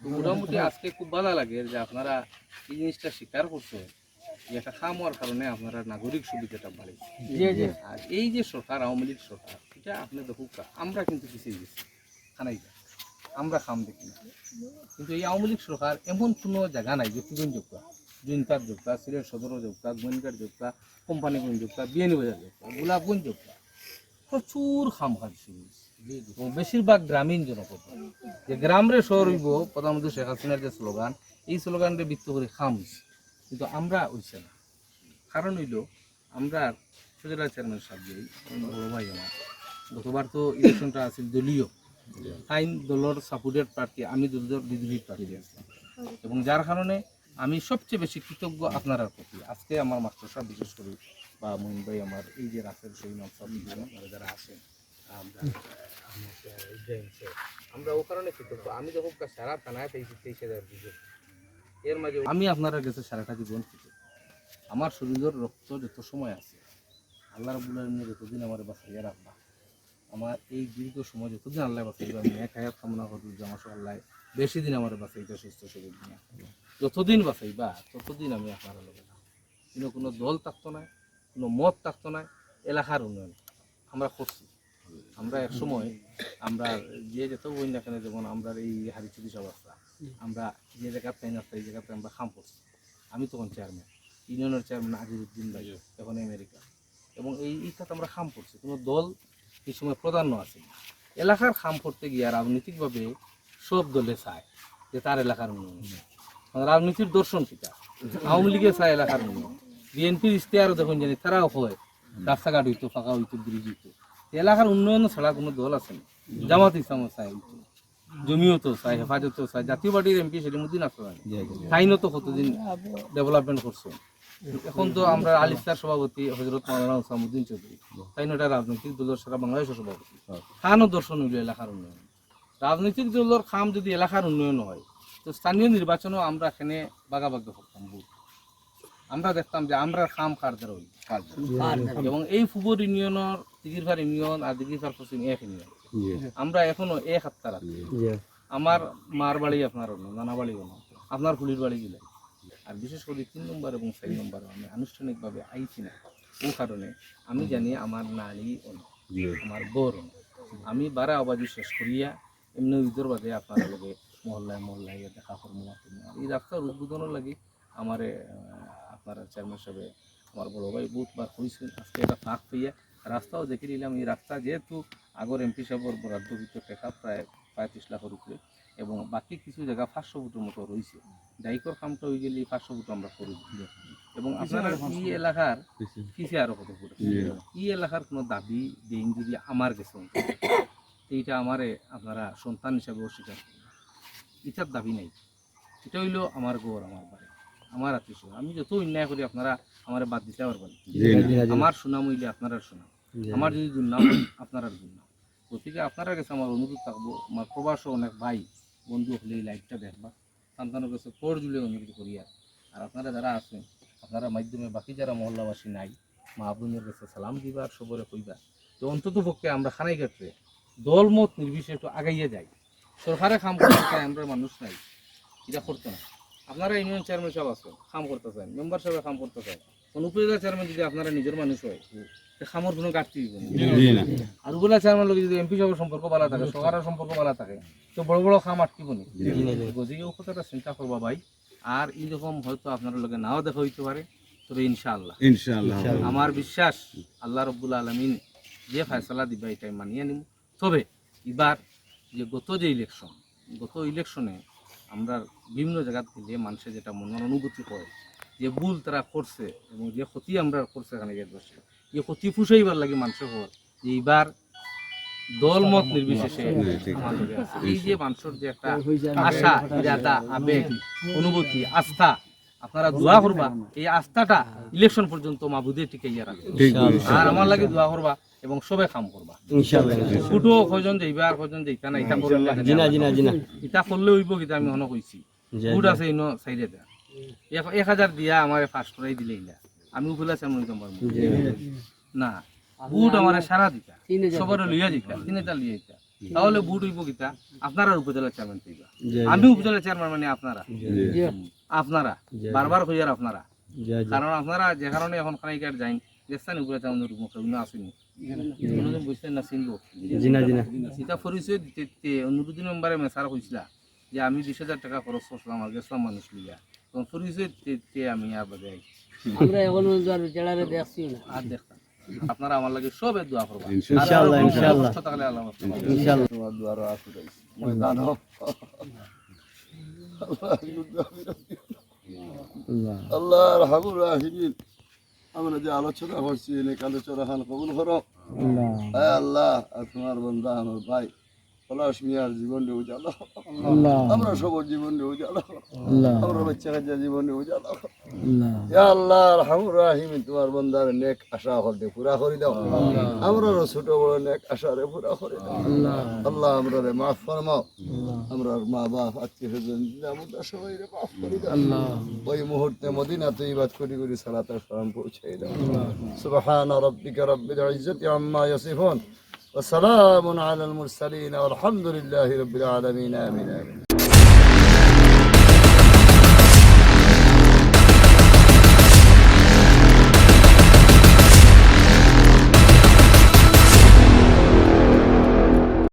মোটামুটি আজকে খুব ভালো লাগে যে আপনারা এই জিনিসটা স্বীকার করছে যে একটা খাম হওয়ার কারণে আপনারা নাগরিক সুবিধাটা বাড়িছে আর এই যে সরকার আওয়ামী লীগ সরকার এটা আপনি দেখুক আমরা কিন্তু পিছিয়ে গেছি। খানাই। আমরা খাম দেখি না। কিন্তু এই আওয়ামী লীগ সরকার এমন কোনো জায়গা নাই যে যোগ্যা জুনকার যোগ্যা সিলেট সদর যোগ্যা গোয়েন্দার যোগ্যা কোম্পানিগঞ্জ বিয়ানি বাজার যোগ্যা গোলাপগঞ্জ যোগ্যা প্রচুর খাম। এবং বেশিরভাগ গ্রামীণ জনপদ। যে গ্রামরে শহর হইব, প্রধানমন্ত্রী শেখ হাসিনার যে স্লোগান, এই স্লোগানটা বৃত্ত করে খাম কিন্তু আমরা হইছে না। কারণ হইল, আমরা সুজলা চেয়ারম্যান সাহেব বড় ভাই আমার। গতবার তো ইলেকশনটা আছিল দলীয়। আইন দলের সাপোর্টেড প্রার্থী, আমি দলের বিদ্রোহী প্রার্থী আসলাম এবং যার কারণে আমি সবচেয়ে বেশি কৃতজ্ঞ আপনার প্রতি। আজকে আমার মাস্টার সাহেব বিশেষ করে বা ভাই, আমার এই যে রাসেল আপনারা যারা আসেন আমরা ও কারণে আমি যখন সারা পেয়েছি এর মাঝে আমি আপনারা কাছে সারাটা জীবন কৃতজ্ঞ আমার শরীরের রক্ত যত সময় আছে, আল্লাহ রবুল যতদিন আমার বাঁচাইয়া রাখবা, আমার এই দীর্ঘ সময় যতদিন আল্লাহ বাঁচাইবা, আমি এক হায়াত কামনা করব যে আমার আল্লাহ বেশি দিন আমার বাঁচাইতে সুস্থ শরীর নিয়ে যতদিন বাঁচাইবা, ততদিন আমি আপনার থাকব। কিন্তু কোনো দল থাকতো না, কোনো মত থাকতো না, এলাকার উন্নয়ন। আমরা করছি। আমরা এক সময় আমরা যে যেত বই না কেন যেমন আমরা এই হারিচুরি অবস্থা আমরা যে জায়গায় তাই না সেই জায়গাতে আমরা খাম করছি আমি তখন চেয়ারম্যান ইউনিয়নের চেয়ারম্যান আজিরুদ্দিন ভাই, এখন আমেরিকা এবং এই ইটাতে আমরা খাম করছি কোনো দল এই সময় প্রাধান্য আছে এলাকার খাম করতে গিয়ে রাজনৈতিকভাবে সব দলে চায় যে তার এলাকার উন্নয়ন রাজনীতির দর্শন কিটা আওয়ামী লীগে চায় এলাকার উন্নয়ন। বিএনপির ইশতেহারও দেখুন জানি তারাও হয়। রাস্তাঘাট হইতো, ফাঁকা হইতো, ব্রিজ হইতো। এলাকার উন্নয়ন ছাড়া কোনো দল আছে না। জামাত ইসলামও চায় হইতো জমিও চাই হেফাজতও চাই জাতীয় পার্টির এমপি সেলিমুদ্দিন আসলাম তো কতদিন ডেভেলপমেন্ট করছে। এখন তো আমরা আলিস্তার সভাপতি হজরত মাওলানা ওসামুদ্দিন চৌধুরী। তাই এটা রাজনৈতিক দলের সারা বাংলাদেশের সভাপতি। খানও দর্শন হইল এলাকার উন্নয়ন। রাজনৈতিক দলের খাম যদি এলাকার উন্নয়ন হয় তো স্থানীয় নির্বাচনও আমরা এখানে বাগাবাগ করতাম আমরা দেখতাম যে আমরা খাম খার দ্বারা হই এবং এই ফুবর ইউনিয়নের দিঘিরফার ইউনিয়ন আর পশ্চিম এক ইউনিয়ন আমরা এখনও এক হাত্তার আছি। আমার মার বাড়ি আপনার অন্য নানা বাড়ি অন্য আপনার ফুলির বাড়ি গিলা। আর বিশেষ করে তিন নম্বর এবং চার নম্বর আমি আনুষ্ঠানিকভাবে আইছি না। ও কারণে আমি জানি আমার নারী অন্য আমার বর অন্য আমি বারা আবাজি শেষ করিয়া এমনি ঈদের বাদে আপনার লগে মহল্লায় মহল্লায় দেখা করব এই রাস্তার উদ্বোধনের লাগি আমার আপনার চেয়ারম্যান সাহেব আমার বড় ভাই বহুতবার হয়েছিল আজকে এটা ফাঁক পেয়ে রাস্তাও দেখে নিলাম এই রাস্তা যেহেতু আগর এমপি সাহেবের বরাদ্দ ভিতরে টাকা প্রায় পঁয়ত্রিশ লাখের উপরে এবং বাকি কিছু জায়গা পাঁচশো ফুটের মতো রয়েছে। ডাইকর কামটা হয়ে গেলে পাঁচশো ফুট আমরা করি এবং আপনারা এই এলাকার কিসে আরও কত ফুট এই এলাকার কোনো দাবি দেন যদি আমার গেছে এইটা আমারে আপনারা সন্তান হিসাবে অস্বীকার করুন। এটার দাবি নাই। এটা হইল আমার গৌর আমার বাড়ি। আমার আত্মীয় আমি যত অন্যায় করি আপনারা আমার বাদ দিতে পারবেন আমার সুনাম হইলে আপনার সুনাম। আমার যদি দুর্নাম আপনার দুর্নাম গতিকে আপনারা কাছে আমার অনুরোধ থাকব আমার প্রবাস অনেক ভাই বন্ধু হলে এই লাইভটা দেখবা। সন্তানের কাছে পর জুড়ে অনুরোধ করি আর। আর আপনারা যারা আছেন আপনারা মাধ্যমে বাকি যারা মহল্লাবাসী নাই মা বোনের কাছে সালাম দিবা আর সবরে কইবা তো অন্তত পক্ষে আমরা খানাই ক্ষেত্রে দলমত নির্বিশেষে একটু আগাইয়া যাই। সরকারে কাম করতে আমরা মানুষ নাই। এটা করতে না। আপনারা ইউনিয়ন চেয়ারম্যান সাহেব আছেন কাম করতেছেন মেম্বার সাহেব কাম করতেছেন। কোন উপজেলা চেয়ারম্যান যদি আপনারা নিজের মানুষ হয় খামর কোনো ঘাটতি দিব আর উপজেলা চেয়ারম্যান লোক যদি এমপি সাহেবের সম্পর্ক ভালো থাকে সরকারের সম্পর্ক ভালো থাকে তো বড় বড় খাম আটকিব নি গতিকে ও কথাটা চিন্তা করবা ভাই। আর এইরকম হয়তো আপনার লগে নাও দেখা হইতে পারে তবে ইনশাআল্লাহ। ইনশাআল্লাহ। আমার বিশ্বাস আল্লাহ রব্বুল আলমিন যে ফয়সলা দিবা এটাই মানিয়ে নিব তবে এবার যে গত যে ইলেকশন গত ইলেকশনে আমরা বিভিন্ন জায়গা থেকে মানুষের যেটা মনের অনুভূতি হয় যে ভুল তারা করছে এবং যে ক্ষতি আমরা করছে এখানে গিয়ে বসে যে ক্ষতি ফুসাইবার লাগে মানুষের হওয়ার যে এইবার দলমত নির্বিশেষে আমার লগে আছে। এই যে মানুষের যে একটা আশা ইরাদা আবেগ অনুভূতি আস্থা আপনারা দোয়া করবা এই আস্থাটা ইলেকশন পর্যন্ত মাবুদে টিকাইয়া রাখবে ঠিক আর আমার লাগে দোয়া করবা এবং সবে কাম করবা। ফুটো কয়জন যাইবা আর কয়জন যাইতা না ইটা করলে জিনা জিনা জিনা। ইটা করলে হইব কিতা আমি হন কইছি। ফুট আছে ইনো সাইডে দেয়া এক- হাজার দিয়া আমার ফার্স্ট করাই দিলে ইলা। আমি উপলা না বুট আমার সারা দিতা। সবার লইয়া দিতা তিন হাজার লইয়া দিতা তাহলে বুট হইব কিতা? আপনারা উপজেলা চেয়ারম্যান পাইবা। আমি উপজেলা চেয়ারম্যান মানে আপনারা জি আপনারা বারবার কইয়ার আপনারা কারণ আপনারা যে কারণে এখন খানাইকার যাইন। দেখছেন উপরে চাউনের মুখে আসেনি এটা পরিচয় দিতে অনুরোধী নম্বরে মেসার কইছিলা যে আমি বিশ হাজার টাকা খরচ করছিলাম আর গেছিলাম মানুষ লিয়া তখন পরিচয় দিতে দিতে আমি আর বাদে আইছি। আমরা এখন জেলারে দেখছি না আর দেখতাম আপনারা আমার লাগে সবে দোয়া করবা ইনশাআল্লাহ, ইনশাআল্লাহ। কষ্ট আল্লাহ ইনশাআল্লাহ তোমার মই জানো রাহিমিন আমরা যে আলোচনা করছি অনেক আলোচনা খান কবুল করো। আল্লাহ হ্যাঁ আল্লাহ আর তোমার বন্ধা আমার ভাই পলাশ মিয়ার জীবন উজালো। আমরা সবার জীবন উজালো। আল্লাহ আমরা বাচ্চা কাচ্চা জীবন উজালো। আল্লাহ ইয়া আল্লাহ হামুর রাহিম তোমার বন্দার নেক আশা হলতে পুরা করে দাও আমরা ছোট বড় নেক আশারে পুরা করে দাও আল্লাহ আমরা রে মাফ ফরমাও আমরা মা বাপ আত্মীয় স্বজন আমরা সবাই রে মাফ করে দাও ওই মুহূর্তে মদিনা তৈবাত করি করি সালাতার সালাম পৌঁছে দাও সুবহান রাব্বিকা রাব্বিল ইজ্জাতি আম্মা ইয়াসিফুন وسلام على المرسلين والحمد لله رب العالمين آمين آمين